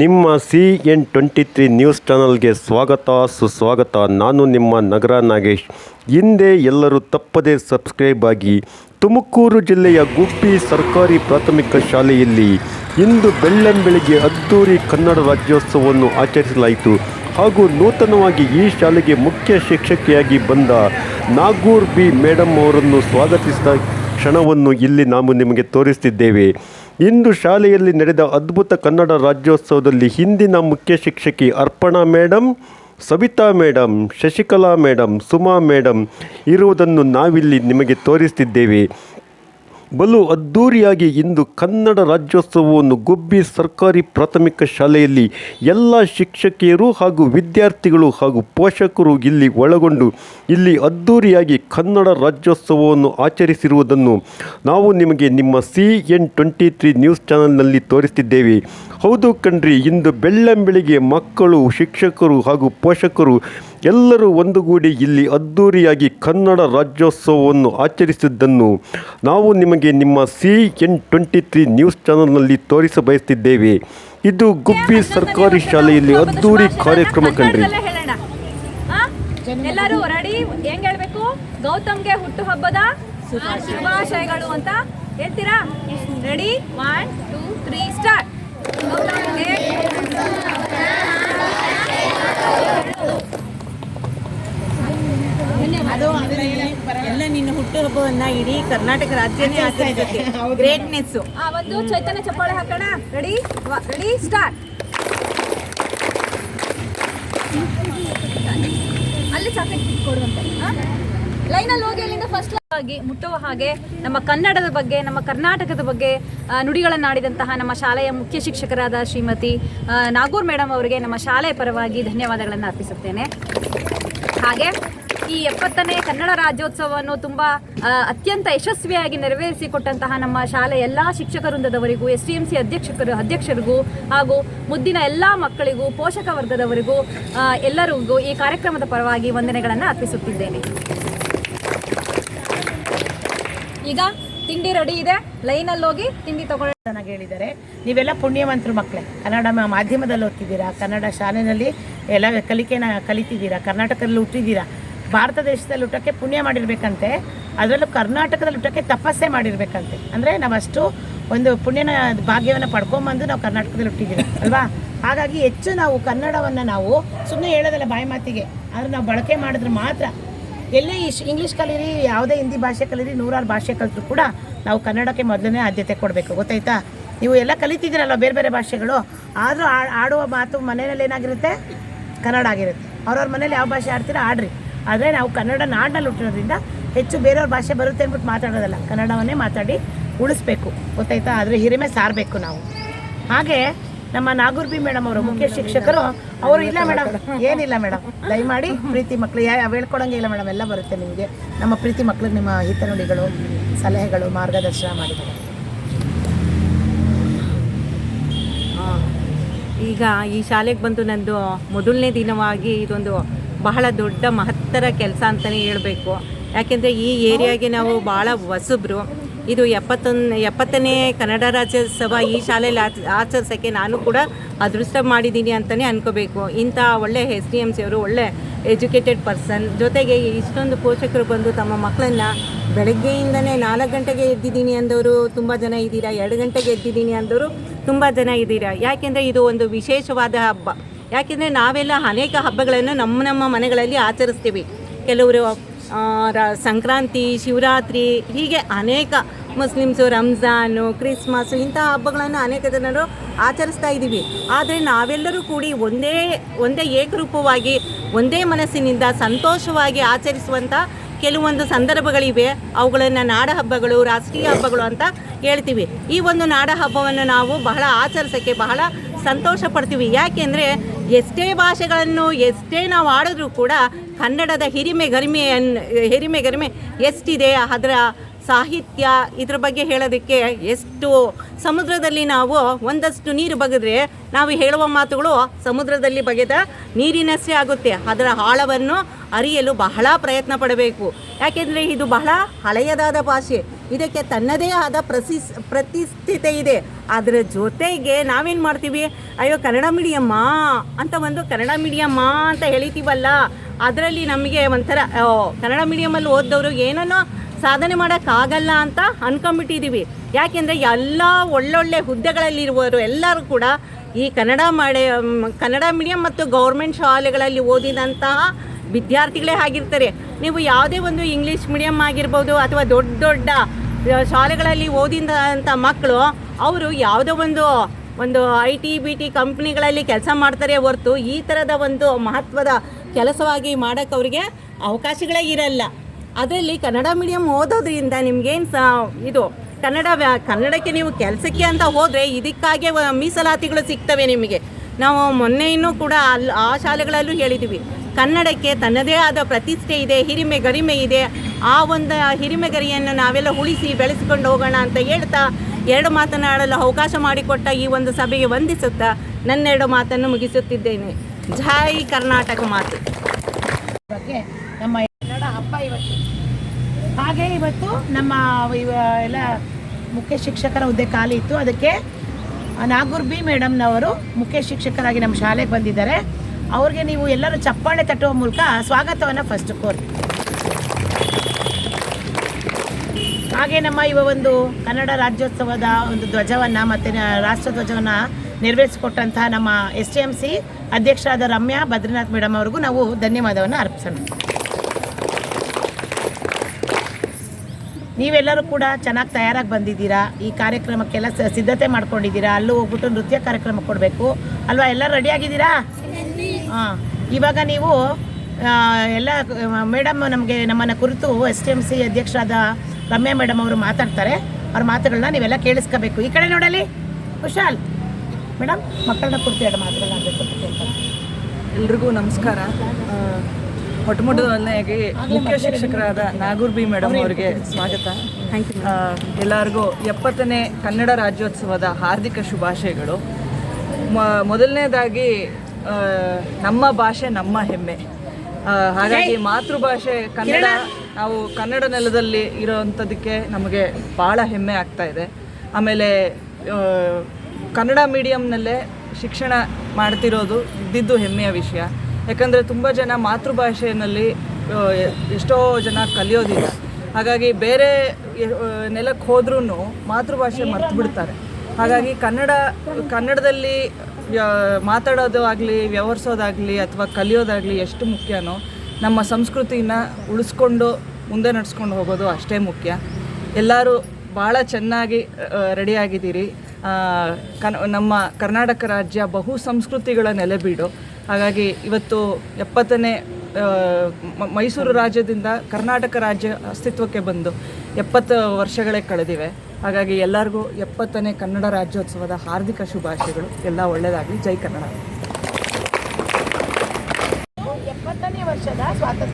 ನಿಮ್ಮ C N twenty three news ಚಾನಲ್ಗೆ ಸ್ವಾಗತ, ಸುಸ್ವಾಗತ. ನಾನು ನಿಮ್ಮ ನಗರ ನಾಗೇಶ್. ಹಿಂದೆ ಎಲ್ಲರೂ ತಪ್ಪದೇ ಸಬ್ಸ್ಕ್ರೈಬ್ ಆಗಿ ತುಮಕೂರು ಜಿಲ್ಲೆಯ ಗುಬ್ಬಿ ಸರ್ಕಾರಿ ಪ್ರಾಥಮಿಕ ಶಾಲೆಯಲ್ಲಿ ಇಂದು ಬೆಳ್ಳಂಬೆಳಿಗ್ಗೆ ಅದ್ದೂರಿ ಕನ್ನಡ ರಾಜ್ಯೋತ್ಸವವನ್ನು ಆಚರಿಸಲಾಯಿತು. ಹಾಗೂ ನೂತನವಾಗಿ ಈ ಶಾಲೆಗೆ ಮುಖ್ಯ ಶಿಕ್ಷಕಿಯಾಗಿ ಬಂದ ನಾಗೂರ್ ಬಿ ಮೇಡಮ್ ಅವರನ್ನು ಸ್ವಾಗತಿಸಿದ ಕ್ಷಣವನ್ನು ಇಲ್ಲಿ ನಾವು ನಿಮಗೆ ತೋರಿಸ್ತಿದ್ದೇವೆ. ಇಂದು ಶಾಲೆಯಲ್ಲಿ ನಡೆದ ಅದ್ಭುತ ಕನ್ನಡ ರಾಜ್ಯೋತ್ಸವದಲ್ಲಿ ಹಿಂದಿನ ಮುಖ್ಯ ಶಿಕ್ಷಕಿ Arpana madam Savita madam Shashikala madam Suma madam ಇರುವುದನ್ನು ನಾವಿಲ್ಲಿ ನಿಮಗೆ ತೋರಿಸ್ತಿದ್ದೇವೆ. ಬಲು ಅದ್ದೂರಿಯಾಗಿ ಇಂದು ಕನ್ನಡ ರಾಜ್ಯೋತ್ಸವವನ್ನು ಗುಬ್ಬಿ ಸರ್ಕಾರಿ ಪ್ರಾಥಮಿಕ ಶಾಲೆಯಲ್ಲಿ ಎಲ್ಲ ಶಿಕ್ಷಕಿಯರು ಹಾಗೂ ವಿದ್ಯಾರ್ಥಿಗಳು ಹಾಗೂ ಪೋಷಕರು ಇಲ್ಲಿ ಒಳಗೊಂಡು ಇಲ್ಲಿ ಅದ್ಧೂರಿಯಾಗಿ ಕನ್ನಡ ರಾಜ್ಯೋತ್ಸವವನ್ನು ಆಚರಿಸಿರುವುದನ್ನು ನಾವು ನಿಮಗೆ ನಿಮ್ಮ C N twenty three news ಚಾನಲ್ನಲ್ಲಿ ತೋರಿಸ್ತಿದ್ದೇವೆ. ಹೌದು ಕಣ್ರಿ, ಇಂದು ಬೆಳ್ಳಂಬೆಳಿಗ್ಗೆ ಮಕ್ಕಳು, ಶಿಕ್ಷಕರು ಹಾಗೂ ಪೋಷಕರು ಎಲ್ಲರೂ ಒಂದುಗೂಡಿ ಇಲ್ಲಿ ಅದ್ಧೂರಿಯಾಗಿ ಕನ್ನಡ ರಾಜ್ಯೋತ್ಸವವನ್ನು ಆಚರಿಸಿದ್ದನ್ನು ನಾವು ನಿಮಗೆ ನಿಮ್ಮ C N twenty three news ಚಾನಲ್ನಲ್ಲಿ ತೋರಿಸಬಯಸ್ತಿದ್ದೇವೆ ಇದು ಗುಬ್ಬಿ ಸರ್ಕಾರಿ ಶಾಲೆಯಲ್ಲಿ ಅದ್ಧೂರಿ ಕಾರ್ಯಕ್ರಮ ಆ? ಎಲ್ಲರೂ ರೆಡಿ? ಹೆಂಗ್ ಹೇಳ್ಬೇಕು? ಗೌತಮ್ಗೆ ಹುಟ್ಟು ಹಬ್ಬದ ಶುಭಾಶಯಗಳು ಅಂತ ಹೇಳ್ತೀರಾ? Ready? One two three start ಗೌತಮ್ಗೆ ಅದು ಎಲ್ಲ ನಿನ್ನ ಹುಟ್ಟುಹಬ್ಬವನ್ನ ಇಡೀ ಕರ್ನಾಟಕ ರಾಜ್ಯನೇ ಆಚರಿಸುತ್ತೆ. ಗ್ರೇಟ್ನೆಸ್ ಆ ಒಂದು ಚೈತನ್ಯ ಚಪ್ಪಾಳೆ ಹಾಕೋಣ. ರೆಡಿ ರೆಡಿ ಸ್ಟಾರ್ಟ್ ಅಲ್ಲಿ ಚಾಕ್ಲೇಟ್ ಕೊಡುವಂತೆ. ಲೈನಲ್ಲಿ ಹೋಗಿ ಅಲ್ಲಿಂದ ಫಸ್ಟ್ ಆಗಿ ಮುಟ್ಟುವ ಹಾಗೆ ನಮ್ಮ ಕನ್ನಡದ ಬಗ್ಗೆ ನಮ್ಮ ಕರ್ನಾಟಕದ ಬಗ್ಗೆ ನುಡಿಗಳನ್ನಾಡಿದಂತಹ ನಮ್ಮ ಶಾಲೆಯ ಮುಖ್ಯ ಶಿಕ್ಷಕರಾದ ಶ್ರೀಮತಿ ನಾಗೂರ್ ಮೇಡಮ್ ಅವರಿಗೆ ನಮ್ಮ ಶಾಲೆಯ ಪರವಾಗಿ ಧನ್ಯವಾದಗಳನ್ನು ಅರ್ಪಿಸುತ್ತೇನೆ. ಹಾಗೆ ಈ ಎಪ್ಪತ್ತನೇ ಕನ್ನಡ ರಾಜ್ಯೋತ್ಸವವನ್ನು ತುಂಬ ಅತ್ಯಂತ ಯಶಸ್ವಿಯಾಗಿ ನೆರವೇರಿಸಿಕೊಟ್ಟಂತಹ ನಮ್ಮ ಶಾಲೆ ಎಲ್ಲ ಶಿಕ್ಷಕ ವೃಂದದವರಿಗೂ, ಎಸ್ ಡಿ ಎಂ ಸಿ ಅಧ್ಯಕ್ಷಕರು, ಅಧ್ಯಕ್ಷರಿಗೂ ಹಾಗೂ ಮುದ್ದಿನ ಎಲ್ಲ ಮಕ್ಕಳಿಗೂ, ಪೋಷಕ ವರ್ಗದವರಿಗೂ ಎಲ್ಲರಿಗೂ ಈ ಕಾರ್ಯಕ್ರಮದ ಪರವಾಗಿ ವಂದನೆಗಳನ್ನು ಅರ್ಪಿಸುತ್ತಿದ್ದೇನೆ. ಈಗ ತಿಂಡಿ ರೆಡಿ ಇದೆ. ಲೈನಲ್ಲಿ ಹೋಗಿ ತಿಂಡಿ ತಗೊಳ್ಳಿ ನನಗೆ ಹೇಳಿದ್ದಾರೆ. ನೀವೆಲ್ಲ ಪುಣ್ಯವಂತರು ಮಕ್ಕಳೇ. ಕನ್ನಡ ಮಾಧ್ಯಮದಲ್ಲಿ ಓದ್ತಿದ್ದೀರಾ? ಕನ್ನಡ ಶಾಲೆಯಲ್ಲಿ ಎಲ್ಲ ಕಲಿಕೆನ, ಕಲಿತಿದ್ದೀರಾ? ಕರ್ನಾಟಕದಲ್ಲಿ ಹುಟ್ಟಿದ್ದೀರಾ? ಭಾರತ ದೇಶದಲ್ಲಿ ಹುಟ್ಟೋಕ್ಕೆ ಪುಣ್ಯ ಮಾಡಿರಬೇಕಂತೆ, ಅದರಲ್ಲೂ ಕರ್ನಾಟಕದಲ್ಲಿ ಹುಟ್ಟೋಕ್ಕೆ ತಪಸ್ಸೆ ಮಾಡಿರಬೇಕಂತೆ. ಅಂದರೆ ನಾವಷ್ಟು ಒಂದು ಪುಣ್ಯನ ಭಾಗ್ಯವನ್ನು ಪಡ್ಕೊಂಬಂದು ನಾವು ಕರ್ನಾಟಕದಲ್ಲಿ ಹುಟ್ಟಿದ್ದೀವಿ, ಅಲ್ವಾ? ಹಾಗಾಗಿ ಹೆಚ್ಚು ನಾವು ಕನ್ನಡವನ್ನು ನಾವು ಸುಮ್ಮನೆ ಹೇಳೋದಲ್ಲ ಬಾಯಿ ಮಾತಿಗೆ, ಆದರೆ ನಾವು ಬಳಕೆ ಮಾಡಿದ್ರೆ ಮಾತ್ರ. ಎಲ್ಲೇ ಇಶ್ ಇಂಗ್ಲೀಷ್ ಕಲೀರಿ, ಯಾವುದೇ ಹಿಂದಿ ಭಾಷೆ ಕಲೀರಿ, ನೂರಾರು ಭಾಷೆ ಕಲಿತರೂ ಕೂಡ ನಾವು ಕನ್ನಡಕ್ಕೆ ಮೊದಲನೇ ಆದ್ಯತೆ ಕೊಡಬೇಕು, ಗೊತ್ತಾಯ್ತಾ? ನೀವು ಎಲ್ಲ ಕಲಿತಿದ್ದೀರಲ್ಲ ಬೇರೆ ಬೇರೆ ಭಾಷೆಗಳು, ಆದರೂ ಆಡುವ ಮಾತು ಮನೆಯಲ್ಲಿ ಏನಾಗಿರುತ್ತೆ ಕನ್ನಡ ಆಗಿರುತ್ತೆ. ಅವ್ರವ್ರ ಮನೇಲಿ ಯಾವ ಭಾಷೆ ಆಡ್ತೀರಾ ಆಡ್ರಿ. ಆದರೆ ನಾವು ಕನ್ನಡ ನಾಡಲ್ಲಿ ಹುಟ್ಟಿರೋದ್ರಿಂದ ಹೆಚ್ಚು ಬೇರೆಯವ್ರ ಭಾಷೆ ಬರುತ್ತೆ ಅಂದ್ಬಿಟ್ಟು ಮಾತಾಡೋದಲ್ಲ. ಕನ್ನಡವನ್ನೇ ಮಾತಾಡಿ ಉಳಿಸ್ಬೇಕು. ಗೊತ್ತಾಯ್ತಾ? ಆದರೆ ಹಿರಿಮೆ ಸಾರಬೇಕು ನಾವು. ಹಾಗೆ ನಮ್ಮ ನಾಗೂರ್ಬಿ ಮೇಡಮ್ ಅವರು ಮುಖ್ಯ ಶಿಕ್ಷಕರು ಅವರು ಇಲ್ಲ ಮೇಡಮ್. ಏನಿಲ್ಲ ಮೇಡಮ್. ದಯಮಾಡಿ ಪ್ರೀತಿ ಮಕ್ಕಳು ಯಾ ಹೇಳ್ಕೊಡಂಗೆ ಇಲ್ಲ ಮೇಡಮ್ ಎಲ್ಲ ಬರುತ್ತೆ ನಿಮಗೆ. ನಮ್ಮ ಪ್ರೀತಿ ಮಕ್ಕಳಿಗೆ ನಿಮ್ಮ ಹಿತನುಡಿಗಳು ಸಲಹೆಗಳು ಮಾರ್ಗದರ್ಶನ ಮಾಡಿದ್ದಾರೆ. ಈಗ ಈ ಶಾಲೆಗೆ ಬಂದು ನಂದು ಮೊದಲನೇ ದಿನವಾಗಿ ಇದೊಂದು ಬಹಳ ದೊಡ್ಡ ಮಹತ್ತರ ಕೆಲಸ ಅಂತಲೇ ಹೇಳಬೇಕು. ಯಾಕೆಂದರೆ ಈ ಏರಿಯಾಗೆ ನಾವು ಭಾಳ ಹೊಸಬ್ರು. ಇದು ಎಪ್ಪತ್ತೊಂದು ಎಪ್ಪತ್ತನೇ ಕನ್ನಡ ರಾಜ್ಯೋತ್ಸವ ಈ ಶಾಲೆಯಲ್ಲಿ ಆಚ, ಆಚರಿಸೋಕ್ಕೆ ನಾನು ಕೂಡ ಅದೃಷ್ಟ ಮಾಡಿದ್ದೀನಿ ಅಂತಲೇ ಅನ್ಕೋಬೇಕು. ಇಂಥ ಒಳ್ಳೆ ಎಸ್ ಡಿ ಎಂ ಸಿ ಅವರು ಒಳ್ಳೆ ಎಜುಕೇಟೆಡ್ ಪರ್ಸನ್. ಜೊತೆಗೆ ಇಷ್ಟೊಂದು ಪೋಷಕರು ಬಂದು ತಮ್ಮ ಮಕ್ಕಳನ್ನು ಬೆಳಗ್ಗೆಯಿಂದನೇ ನಾಲ್ಕು ಗಂಟೆಗೆ ಎದ್ದಿದ್ದೀನಿ ಅಂದವರು ತುಂಬ ಜನ ಇದ್ದೀರಾ? ಎರಡು ಗಂಟೆಗೆ ಎದ್ದಿದ್ದೀನಿ ಅಂದವರು ತುಂಬ ಜನ ಇದ್ದೀರಾ? ಯಾಕೆಂದರೆ ಇದು ಒಂದು ವಿಶೇಷವಾದ ಹಬ್ಬ. ಯಾಕೆಂದರೆ ನಾವೆಲ್ಲ ಅನೇಕ ಹಬ್ಬಗಳನ್ನು ನಮ್ಮ ನಮ್ಮ ಮನೆಗಳಲ್ಲಿ ಆಚರಿಸ್ತೀವಿ. ಕೆಲವರು ಸಂಕ್ರಾಂತಿ, ಶಿವರಾತ್ರಿ, ಹೀಗೆ ಅನೇಕ ಮುಸ್ಲಿಮ್ಸು, ರಂಜಾನು ಕ್ರಿಸ್ಮಸ್ ಇಂತಹ ಹಬ್ಬಗಳನ್ನು ಅನೇಕ ಜನರು ಆಚರಿಸ್ತಾ ಇದ್ದೀವಿ. ಆದರೆ ನಾವೆಲ್ಲರೂ ಕೂಡಿ ಒಂದೇ ಒಂದೇ ಏಕರೂಪವಾಗಿ, ಒಂದೇ ಮನಸ್ಸಿನಿಂದ ಸಂತೋಷವಾಗಿ ಆಚರಿಸುವಂಥ ಕೆಲವೊಂದು ಸಂದರ್ಭಗಳಿವೆ. ಅವುಗಳನ್ನು ನಾಡ ಹಬ್ಬಗಳು, ರಾಷ್ಟ್ರೀಯ ಹಬ್ಬಗಳು ಅಂತ ಹೇಳ್ತೀವಿ. ಈ ಒಂದು ನಾಡ ಹಬ್ಬವನ್ನು ನಾವು ಬಹಳ ಆಚರಿಸೋಕ್ಕೆ ಬಹಳ ಸಂತೋಷ ಪಡ್ತೀವಿ ಯಾಕೆಂದರೆ ಎಷ್ಟೇ ಭಾಷೆಗಳನ್ನು ಎಷ್ಟೇ ನಾವು ಆಡಿದ್ರೂ ಕೂಡ ಕನ್ನಡದ ಹಿರಿಮೆ ಗರಿಮೆ ಹಿರಿಮೆ, ಗರಿಮೆ ಎಷ್ಟಿದೆ ಅದರ ಸಾಹಿತ್ಯ ಇದ್ರ ಬಗ್ಗೆ ಹೇಳೋದಕ್ಕೆ ಎಷ್ಟು ಸಮುದ್ರದಲ್ಲಿ ನಾವು ಒಂದಷ್ಟು ನೀರು ಬಗೆದ್ರೆ ನಾವು ಹೇಳುವ ಮಾತುಗಳು ಸಮುದ್ರದಲ್ಲಿ ಬಗೆದ ನೀರಿನಷ್ಟೇ ಆಗುತ್ತೆ. ಅದರ ಆಳವನ್ನು ಅರಿಯಲು ಬಹಳ ಪ್ರಯತ್ನ ಪಡಬೇಕು. ಯಾಕೆಂದರೆ ಇದು ಬಹಳ ಹಳೆಯದಾದ ಭಾಷೆ. ಇದಕ್ಕೆ ತನ್ನದೇ ಆದ ಪ್ರಸಿಸ್, ಪ್ರತಿಷ್ಠಿತೆ ಇದೆ. ಅದರ ಜೊತೆಗೆ ನಾವೇನು ಮಾಡ್ತೀವಿ? ಅಯ್ಯೋ, ಕನ್ನಡ ಮೀಡಿಯಮ್ಮ ಅಂತ ಒಂದು ಕನ್ನಡ ಮೀಡಿಯಮ್ಮ ಅಂತ ಹೇಳಿತೀವಲ್ಲ, ಅದರಲ್ಲಿ ನಮಗೆ ಒಂಥರ ಕನ್ನಡ ಮೀಡಿಯಮಲ್ಲಿ ಓದಿದವರು ಏನನ್ನೋ ಸಾಧನೆ ಮಾಡೋಕ್ಕಾಗಲ್ಲ ಅಂತ ಅನ್ಕೊಂಬಿಟ್ಟಿದ್ದೀವಿ ಯಾಕೆಂದರೆ ಎಲ್ಲ ಒಳ್ಳೊಳ್ಳೆ ಹುದ್ದೆಗಳಲ್ಲಿರುವವರು ಎಲ್ಲರೂ ಕೂಡ ಈ ಕನ್ನಡ ಮಾಡಿ ಕನ್ನಡ ಮೀಡಿಯಂ ಮತ್ತು ಗೌರ್ಮೆಂಟ್ ಶಾಲೆಗಳಲ್ಲಿ ಓದಿದಂತಹ ವಿದ್ಯಾರ್ಥಿಗಳೇ ಆಗಿರ್ತಾರೆ. ನೀವು ಯಾವುದೇ ಒಂದು ಇಂಗ್ಲೀಷ್ ಮೀಡಿಯಂ ಆಗಿರ್ಬೋದು ಅಥವಾ ದೊಡ್ಡ ದೊಡ್ಡ ಶಾಲೆಗಳಲ್ಲಿ ಓದಿದಂಥ ಮಕ್ಕಳು, ಅವರು ಯಾವುದೋ ಒಂದು ಒಂದು ಐ ಟಿ, ಬಿ ಟಿ ಕಂಪ್ನಿಗಳಲ್ಲಿ ಕೆಲಸ ಮಾಡ್ತಾರೆ ಹೊರತು ಈ ಥರದ ಒಂದು ಮಹತ್ವದ ಕೆಲಸವಾಗಿ ಮಾಡೋಕ್ಕೆ ಅವರಿಗೆ ಅವಕಾಶಗಳೇ ಇರಲ್ಲ. ಅದರಲ್ಲಿ ಕನ್ನಡ ಮೀಡಿಯಂ ಓದೋದ್ರಿಂದ ನಿಮ್ಗೇನು ಸಹ ಇದು ಕನ್ನಡ ಕನ್ನಡಕ್ಕೆ ನೀವು ಕೆಲಸಕ್ಕೆ ಅಂತ ಹೋದರೆ ಇದಕ್ಕಾಗೆ ಮೀಸಲಾತಿಗಳು ಸಿಗ್ತವೆ ನಿಮಗೆ. ನಾವು ಮೊನ್ನೆಯೂ ಕೂಡ ಅಲ್ಲಿ ಆ ಶಾಲೆಗಳಲ್ಲೂ ಹೇಳಿದ್ದೀವಿ ಕನ್ನಡಕ್ಕೆ ತನ್ನದೇ ಆದ ಪ್ರತಿಷ್ಠೆ ಇದೆ, ಹಿರಿಮೆ ಗರಿಮೆ ಇದೆ. ಆ ಒಂದು ಹಿರಿಮೆ ಗರಿಯನ್ನು ನಾವೆಲ್ಲ ಉಳಿಸಿ ಬೆಳೆಸಿಕೊಂಡು ಹೋಗೋಣ ಅಂತ ಹೇಳ್ತಾ ಎರಡು ಮಾತನಾಡಲು ಅವಕಾಶ ಮಾಡಿಕೊಟ್ಟ ಈ ಒಂದು ಸಭೆಗೆ ವಂದಿಸುತ್ತಾ ನನ್ನ ಎರಡು ಮಾತನ್ನು ಮುಗಿಸುತ್ತಿದ್ದೇನೆ. ಜೈ ಕರ್ನಾಟಕ ಮಾತು. ಬಗ್ಗೆ ನಮ್ಮ ಹಾಗೆ ಇವತ್ತು ನಮ್ಮ ಎಲ್ಲ ಮುಖ್ಯ ಶಿಕ್ಷಕರ ಹುದ್ದೆ ಖಾಲಿ ಇತ್ತು. ಅದಕ್ಕೆ ನಾಗೂರ್ ಬಿ ಮೇಡಮ್ನವರು ಮುಖ್ಯ ಶಿಕ್ಷಕರಾಗಿ ನಮ್ಮ ಶಾಲೆಗೆ ಬಂದಿದ್ದಾರೆ. ಅವ್ರಿಗೆ ನೀವು ಎಲ್ಲರೂ ಚಪ್ಪಾಳೆ ತಟ್ಟುವ ಮೂಲಕ ಸ್ವಾಗತವನ್ನು ಫಸ್ಟ್ ಕೋರಿ. ಹಾಗೆ ನಮ್ಮ ಇವ ಒಂದು ಕನ್ನಡ ರಾಜ್ಯೋತ್ಸವದ ಒಂದು ಧ್ವಜವನ್ನು ಮತ್ತು ರಾಷ್ಟ್ರಧ್ವಜವನ್ನು ನೆರವೇರಿಸಿಕೊಟ್ಟಂತಹ ನಮ್ಮ ಎಸ್ ಟಿ ಎಂ ಸಿ ಅಧ್ಯಕ್ಷರಾದ ರಮ್ಯಾ ಬದ್ರಿನಾಥ್ ಮೇಡಮ್ ಅವ್ರಿಗೂ ನಾವು ಧನ್ಯವಾದವನ್ನು ಅರ್ಪಿಸೋಣ. ನೀವೆಲ್ಲರೂ ಕೂಡ ಚೆನ್ನಾಗಿ ತಯಾರಾಗಿ ಬಂದಿದ್ದೀರಾ? ಈ ಕಾರ್ಯಕ್ರಮಕ್ಕೆಲ್ಲ ಸಿದ್ಧತೆ ಮಾಡ್ಕೊಂಡಿದ್ದೀರಾ? ಅಲ್ಲೂ ಹೋಗ್ಬಿಟ್ಟು ನೃತ್ಯ ಕಾರ್ಯಕ್ರಮ ಕೊಡಬೇಕು. ಅಲ್ವಾ? ಎಲ್ಲ ರೆಡಿ ಆಗಿದ್ದೀರಾ? ಹಾಂ ಇವಾಗ ನೀವು ಎಲ್ಲ ಮೇಡಮ್ ನಮಗೆ ನಮ್ಮನ್ನು ಕುರಿತು ಎಸ್ ಟಿ ಎಂ ಸಿ ಅಧ್ಯಕ್ಷರಾದ ರಮ್ಯಾ ಮೇಡಮ್ ಅವರು ಮಾತಾಡ್ತಾರೆ. ಅವ್ರ ಮಾತುಗಳನ್ನ ನೀವೆಲ್ಲ ಕೇಳಿಸ್ಕೋಬೇಕು. ಈ ಕಡೆ ನೋಡಲಿ. ಕುಶಾಲ್. ಮೇಡಮ್ ಮಕ್ಕಳನ್ನ ಕುರಿತು ಎರಡು ಮಾತುಗಳನ್ನ ಎಲ್ರಿಗೂ ನಮಸ್ಕಾರ. ಆ, ಮೊಟ್ಟಮೊದಲನೆಯಾಗಿ ಮುಖ್ಯ ಶಿಕ್ಷಕರಾದ ನಾಗೂರ್ ಬಿ ಮೇಡಮ್ ಅವರಿಗೆ ಸ್ವಾಗತ. ಎಲ್ಲರಿಗೂ ಎಪ್ಪತ್ತನೇ ಕನ್ನಡ ರಾಜ್ಯೋತ್ಸವದ ಹಾರ್ದಿಕ ಶುಭಾಶಯಗಳು. ಮೊದಲನೇದಾಗಿ ನಮ್ಮ ಭಾಷೆ ನಮ್ಮ ಹೆಮ್ಮೆ. ಹಾಗಾಗಿ ಮಾತೃಭಾಷೆ ಕನ್ನಡ ನಾವು ಕನ್ನಡ ನೆಲದಲ್ಲಿ ಇರೋವಂಥದ್ದಕ್ಕೆ ನಮಗೆ ಭಾಳ ಹೆಮ್ಮೆ ಆಗ್ತಾ ಇದೆ. ಆಮೇಲೆ ಕನ್ನಡ ಮೀಡಿಯಂನಲ್ಲೇ ಶಿಕ್ಷಣ ಮಾಡ್ತಿರೋದು ಇದ್ದಿದ್ದು ಹೆಮ್ಮೆಯ ವಿಷಯ. ಯಾಕಂದರೆ ತುಂಬ ಜನ ಮಾತೃಭಾಷೆಯಲ್ಲಿ ಎಷ್ಟೋ ಜನ ಕಲಿಯೋದಿಲ್ಲ. ಹಾಗಾಗಿ ಬೇರೆ ನೆಲಕ್ಕೆ ಹೋದ್ರೂ ಮಾತೃಭಾಷೆ ಮರ್ತು ಬಿಡ್ತಾರೆ. ಹಾಗಾಗಿ ಕನ್ನಡ, ಕನ್ನಡದಲ್ಲಿ ಮಾತಾಡೋದು ಆಗಲಿ, ವ್ಯವಹರಿಸೋದಾಗಲಿ ಅಥವಾ ಕಲಿಯೋದಾಗಲಿ ಎಷ್ಟು ಮುಖ್ಯನೋ, ನಮ್ಮ ಸಂಸ್ಕೃತಿನ ಉಳಿಸ್ಕೊಂಡು ಮುಂದೆ ನಡೆಸ್ಕೊಂಡು ಹೋಗೋದು ಅಷ್ಟೇ ಮುಖ್ಯ. ಎಲ್ಲರೂ ಭಾಳ ಚೆನ್ನಾಗಿ ರೆಡಿಯಾಗಿದ್ದೀರಿ. ಕನ್, ನಮ್ಮ ಕರ್ನಾಟಕ ರಾಜ್ಯ ಬಹು ಸಂಸ್ಕೃತಿಗಳ ನೆಲೆಬೀಡು. ಹಾಗಾಗಿ ಇವತ್ತು ಎಪ್ಪತ್ತನೇ ಮೈಸೂರು ರಾಜ್ಯದಿಂದ ಕರ್ನಾಟಕ ರಾಜ್ಯ ಅಸ್ತಿತ್ವಕ್ಕೆ ಬಂದು ಎಪ್ಪತ್ತು ವರ್ಷಗಳೇ ಕಳೆದಿವೆ. ಹಾಗಾಗಿ ಎಲ್ಲರಿಗೂ ಎಪ್ಪತ್ತನೇ ಕನ್ನಡ ರಾಜ್ಯೋತ್ಸವದ ಹಾರ್ದಿಕ ಶುಭಾಶಯಗಳು. ಎಲ್ಲ ಒಳ್ಳೆಯದಾಗಲಿ ಜೈ ಕನ್ನಡ. ಎಪ್ಪತ್ತನೇ ವರ್ಷದ ಸ್ವಾತಂತ್ರ್ಯ.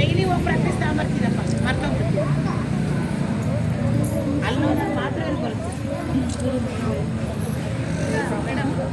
ಡೈಲಿ ಹೋಗಿ ಪ್ರಾಕ್ಟೀಸ್ ತಗೊಂಬರ್ತೀನಪ್ಪ ಮರ್ತೋಗ್ಬಿಟ್ಟು ಅಲ್ಲಿ ಹೋದಾಗ ಮಾತ್ರ ಇಲ್ಲಿ ಬರುತ್ತೆ. ಗಂಧದ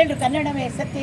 ಅದೇನು ಕನ್ನಡವೇ ಸತ್ಯ.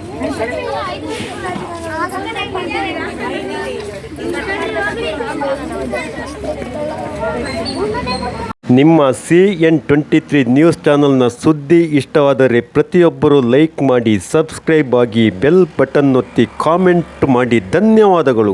ನಿಮ್ಮ C N twenty three news ಚಾನಲ್ನ ಸುದ್ದಿ ಇಷ್ಟವಾದರೆ ಪ್ರತಿಯೊಬ್ಬರು ಲೈಕ್ ಮಾಡಿ, ಸಬ್ಸ್ಕ್ರೈಬ್ ಆಗಿ, ಬೆಲ್ ಬಟನ್ ಒತ್ತಿ ಕಾಮೆಂಟ್ ಮಾಡಿ. ಧನ್ಯವಾದಗಳು.